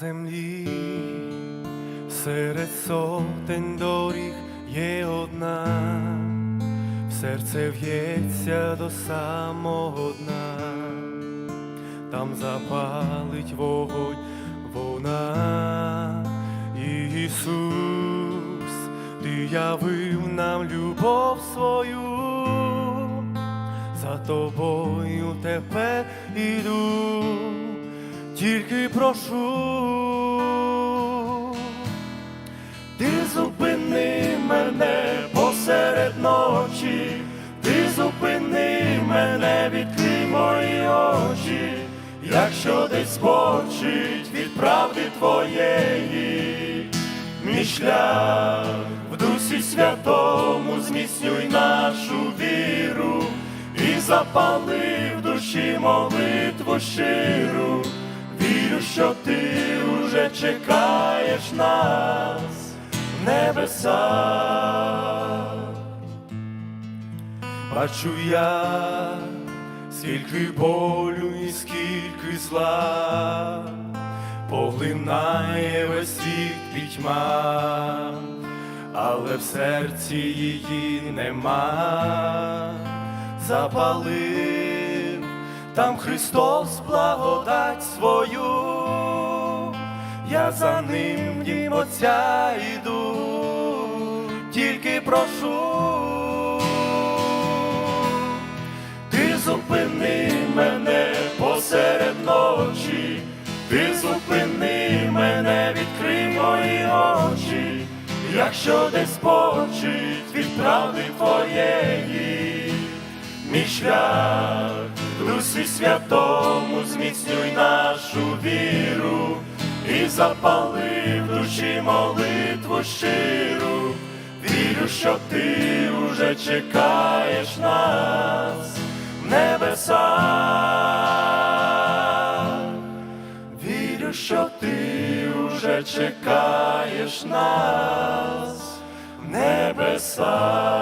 землі серед сотень доріг є одна, серце в'ється до самого дна, там запалить вогонь вона, Ісус, ти явив нам любов свою, за тобою тепер іду, тільки прошу. Ти зупини мене посеред ночі, ти зупини мене, відкрий мої очі, якщо десь збочить від правди твоєї, мій шлях в дусі святому зміцнюй нашу віру і запали в душі молитву щиру. Вірю, що ти уже чекаєш нас в небесах. Бачу я, скільки болю і скільки зла, поглинає весь світ пітьма, але в серці її нема, запалив там Христос благодать свою, я за ним дім Отця йду, тільки прошу. Ти зупини мене посеред ночі, ти зупини мене, відкрий мої очі, якщо десь почить від правди твоєї, мій шлях святому зміцнюй нашу віру і запали в душі молитву щиру. Вірю, що ти уже чекаєш нас в небесах. Вірю, що ти уже чекаєш нас в небесах.